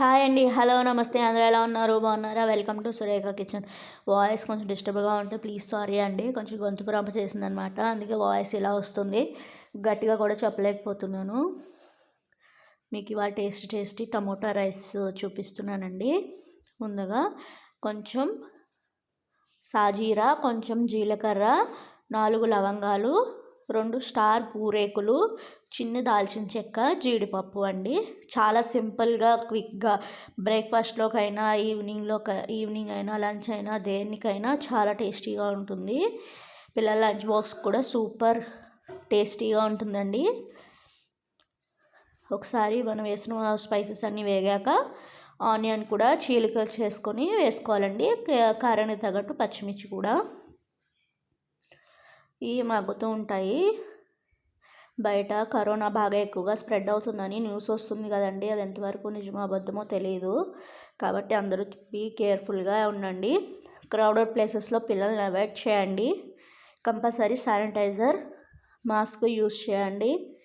Hi అండి. Hello నమస్తే. అందరూ ఎలా ఉన్నారు? బాగున్నారా? Welcome to Surekha kitchen. Voice కొంచెం డిస్టర్బ్గా ఉంటే ప్లీజ్ సారీ అండి. కొంచెం గొంతు ప్రాంప చేసిందనమాట. అందుకే వాయిస్ ఇలా వస్తుంది. గట్టిగా కూడా చెప్పలేకపోతున్నాను. మీకు ఇవాళ టేస్ట్ టేస్టీ టమోటా రైస్ చూపిస్తున్నానండి. ముందుగా కొంచెం సాజీరా కొంచెం జీలకర్ర నాలుగు లవంగాలు రెండు స్టార్ పూరేకులు చిన్న దాల్చిన చెక్క జీడిపప్పు అండి. చాలా సింపుల్గా క్విక్గా బ్రేక్ఫాస్ట్లోకైనా ఈవినింగ్లో ఈవినింగ్ అయినా లంచ్ అయినా దేనికైనా చాలా టేస్టీగా ఉంటుంది. పిల్లల లంచ్ బాక్స్ కూడా సూపర్ టేస్టీగా ఉంటుందండి. ఒకసారి మనం వేసిన స్పైసెస్ అన్నీ వేగాక ఆనియన్ కూడా చీలిక చేసుకొని వేసుకోవాలండి. కారానికి తగ్గట్టు పచ్చిమిర్చి కూడా. ఇవి మగ్గుతూ ఉంటాయి. బయట కరోనా బాగా ఎక్కువగా స్ప్రెడ్ అవుతుందని న్యూస్ వస్తుంది కదండి. అది ఎంతవరకు నిజమో అబద్ధమో తెలియదు కాబట్టి అందరూ బీ కేర్ఫుల్గా ఉండండి. క్రౌడెడ్ ప్లేసెస్లో పిల్లల్ని అవాయిడ్ చేయండి. కంపల్సరీ శానిటైజర్ మాస్క్ యూస్ చేయండి.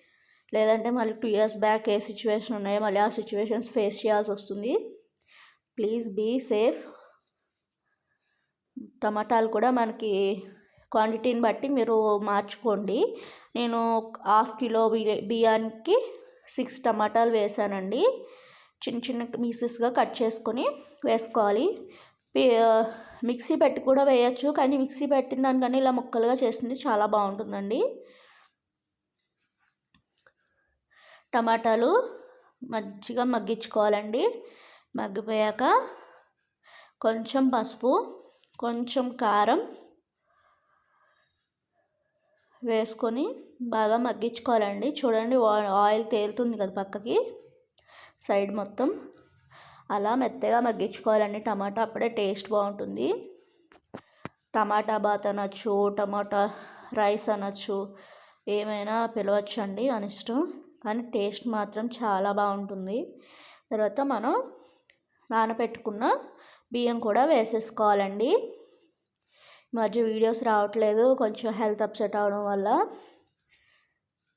లేదంటే మళ్ళీ టూ ఇయర్స్ బ్యాక్ ఏ సిచ్యువేషన్ ఉన్నాయో మళ్ళీ ఆ సిచ్యువేషన్స్ ఫేస్ చేయాల్సి వస్తుంది. Please be safe. టమాటాలు కూడా మనకి క్వాంటిటీని బట్టి మీరు మార్చుకోండి. నేను హాఫ్ కిలో బియ్యానికి సిక్స్ టమాటాలు వేసానండి. చిన్న చిన్న పీసెస్గా కట్ చేసుకొని వేసుకోవాలి. మిక్సీ పెట్టి కూడా వేయచ్చు కానీ మిక్సీ పెట్టిన దానికన్నా ఇలా ముక్కలుగా చేసింది చాలా బాగుంటుందండి. టమాటాలు మంచిగా మగ్గించుకోవాలండి. మగ్గిపోయాక కొంచెం పసుపు కొంచెం కారం వేసుకొని బాగా మగ్గించుకోవాలండి. చూడండి ఆయిల్ తేలుతుంది కదా పక్కకి. సైడ్ మొత్తం అలా మెత్తగా మగ్గించుకోవాలండి. టమాటా అప్పుడే టేస్ట్ బాగుంటుంది. టమాటా బాత్ అనొచ్చు టమాటా రైస్ అనొచ్చు ఏమైనా పిలవచ్చు అండి అని ఇష్టం. కానీ టేస్ట్ మాత్రం చాలా బాగుంటుంది. తర్వాత మనం నానబెట్టుకున్న బియ్యం కూడా వేసేసుకోవాలండి. మధ్య వీడియోస్ రావట్లేదు. కొంచెం హెల్త్ అప్సెట్ అవడం వల్ల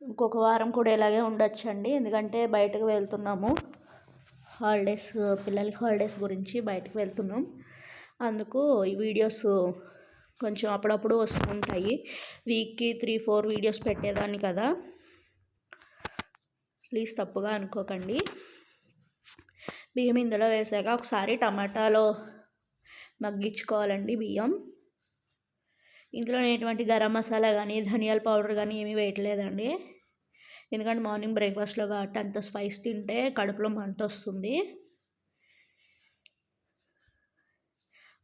ఇంకొక వారం కూడా ఇలాగే ఉండొచ్చండి. ఎందుకంటే బయటకు వెళ్తున్నాము. హాలిడేస్ పిల్లలకి హాలిడేస్ గురించి బయటకు వెళ్తున్నాం. అందుకు ఈ వీడియోస్ కొంచెం అప్పుడప్పుడు వస్తూ ఉంటాయి. వీక్కి త్రీ ఫోర్ వీడియోస్ పెట్టేదాన్ని కదా. ప్లీజ్ తప్పుగా అనుకోకండి. బియ్యం ఇందులో వేసాక ఒకసారి టమాటాలో మగ్గించుకోవాలండి బియ్యం. ఇంట్లో ఎటువంటి గరం మసాలా కానీ ధనియాల పౌడర్ కానీ ఏమీ వేయట్లేదండి. ఎందుకంటే మార్నింగ్ బ్రేక్ఫాస్ట్లో కాబట్టి అంత స్పైస్ తింటే కడుపులో మంట వస్తుంది.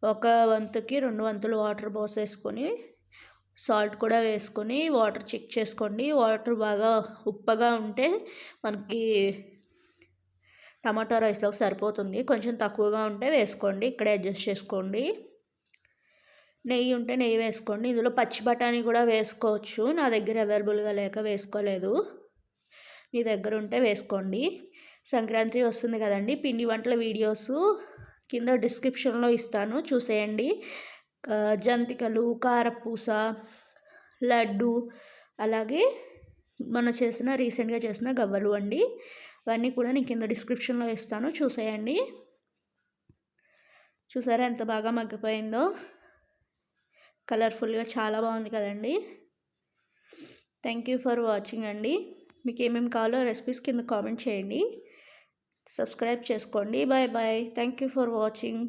ఒక వంతుకి రెండు వంతులు వాటర్ పోసేసుకొని సాల్ట్ కూడా వేసుకొని వాటర్ చెక్ చేసుకోండి. వాటర్ బాగా ఉప్పగా ఉంటే మనకి టమాటా రైస్లోకి సరిపోతుంది. కొంచెం తక్కువగా ఉంటే వేసుకోండి. ఇక్కడే అడ్జస్ట్ చేసుకోండి. నెయ్యి ఉంటే నెయ్యి వేసుకోండి. ఇందులో పచ్చి బఠానీ కూడా వేసుకోవచ్చు. నా దగ్గర అవైలబుల్గా లేక వేసుకోలేదు. మీ దగ్గర ఉంటే వేసుకోండి. సంక్రాంతి వస్తుంది కదండి. పిండి వంటల వీడియోస్ కింద డిస్క్రిప్షన్లో ఇస్తాను. చూసేయండి. జంతికలు కారపూస లడ్డు అలాగే మనం చేసిన రీసెంట్గా చేసిన గవ్వలు అండి. అవన్నీ కూడా నేను కింద డిస్క్రిప్షన్లో ఇస్తాను. చూసేయండి. చూసారా ఎంత బాగా మగ్గిపోయిందో? కలర్ఫుల్గా చాలా బాగుంది కదండి. థ్యాంక్ యూ ఫర్ వాచింగ్ అండి. మీకు ఏమేమి కావాలో రెసిపీస్ కింద కామెంట్ చేయండి. సబ్స్క్రైబ్ చేసుకోండి. Bye bye. Thank you for watching.